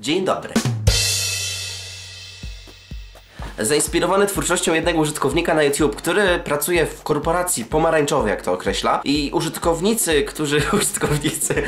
Dzień dobry. Zainspirowany twórczością jednego użytkownika na YouTube, który pracuje w korporacji pomarańczowej, jak to określa, i użytkownicy, którzy, użytkownicy,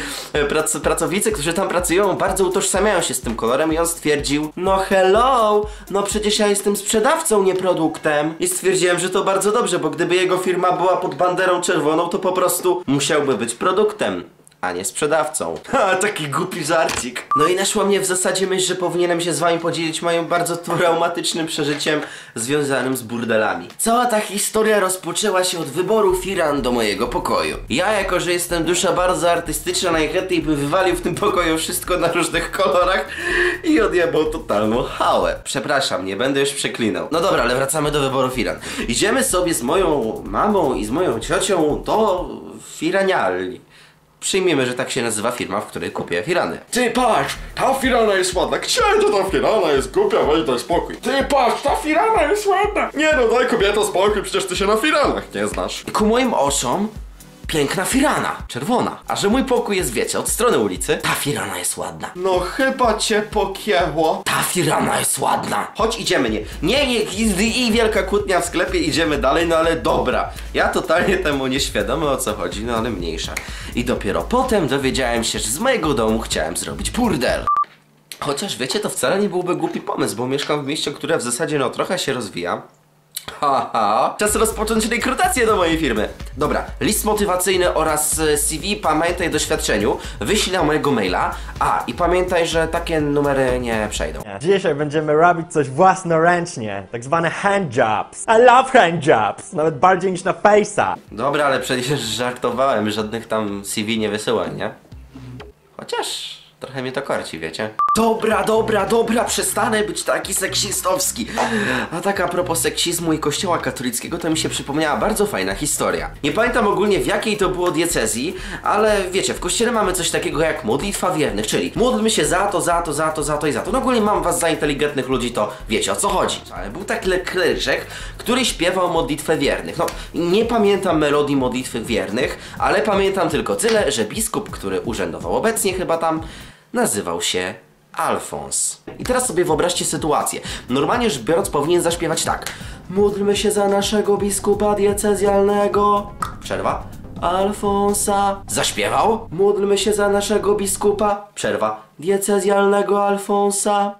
prac, pracownicy, którzy tam pracują, bardzo utożsamiają się z tym kolorem i on stwierdził, no hello, no przecież ja jestem sprzedawcą, nie produktem. I stwierdziłem, że to bardzo dobrze, bo gdyby jego firma była pod banderą czerwoną, to po prostu musiałby być produktem a nie sprzedawcą. Ha, taki głupi żarcik. No i naszła mnie w zasadzie myśl, że powinienem się z wami podzielić moim bardzo traumatycznym przeżyciem związanym z burdelami. Cała ta historia rozpoczęła się od wyboru firan do mojego pokoju. Ja, jako że jestem dusza bardzo artystyczna, najchętniej bym wywalił w tym pokoju wszystko na różnych kolorach i odjebał totalną hałę. Przepraszam, nie będę już przeklinał. No dobra, ale wracamy do wyboru firan. Idziemy sobie z moją mamą i z moją ciocią do firanialni. Przyjmiemy, że tak się nazywa firma, w której kupię firany. Ty patrz, ta firana jest ładna. Gdzie to ta firana jest głupia, weź daj spokój. Ty patrz, ta firana jest ładna. Nie no, daj kobieto spokój, przecież ty się na firanach nie znasz. I ku moim oczom piękna firana, czerwona. A że mój pokój jest, wiecie, od strony ulicy, ta firana jest ładna. No chyba cię pokieło. Ta firana jest ładna. Chodź, idziemy, nie. Nie, nie, i, i wielka kłótnia w sklepie, idziemy dalej, no ale dobra. Ja totalnie temu nieświadomy o co chodzi, no ale mniejsza. I dopiero potem dowiedziałem się, że z mojego domu chciałem zrobić burdel. Chociaż wiecie, to wcale nie byłby głupi pomysł, bo mieszkam w mieście, które w zasadzie no trochę się rozwija. Haha, czas rozpocząć rekrutację do mojej firmy. Dobra, list motywacyjny oraz e, CV, pamiętaj doświadczeniu, wyślij mojego maila. A, i pamiętaj, że takie numery nie przejdą. Dzisiaj będziemy robić coś własnoręcznie, tak zwane hand jobs. I love hand jobs, nawet bardziej niż na Face'a. Dobra, ale przecież żartowałem, żadnych tam CV nie wysyłań, nie? Chociaż trochę mnie to korci, wiecie? Dobra, dobra, dobra, przestanę być taki seksistowski. A tak a propos seksizmu i kościoła katolickiego, to mi się przypomniała bardzo fajna historia. Nie pamiętam ogólnie w jakiej to było diecezji, ale wiecie, w kościele mamy coś takiego jak modlitwa wiernych, czyli módlmy się za to, za to, za to, za to i za to. No ogólnie mam was za inteligentnych ludzi, to wiecie o co chodzi. Ale był taki kleryszek, który śpiewał modlitwę wiernych. No, nie pamiętam melodii modlitwy wiernych, ale pamiętam tylko tyle, że biskup, który urzędował obecnie chyba tam, nazywał się Alfons. I teraz sobie wyobraźcie sytuację. Normalnie rzecz biorąc powinien zaśpiewać tak. Módlmy się za naszego biskupa diecezjalnego. Przerwa. Alfonsa. Zaśpiewał? Módlmy się za naszego biskupa. Przerwa. Diecezjalnego Alfonsa.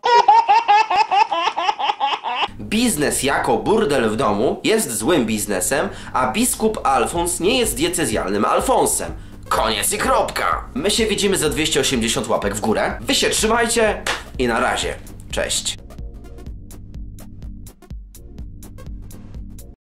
Biznes jako burdel w domu jest złym biznesem, a biskup Alfons nie jest diecezjalnym Alfonsem. Koniec i kropka. My się widzimy za 280 łapek w górę. Wy się trzymajcie i na razie. Cześć.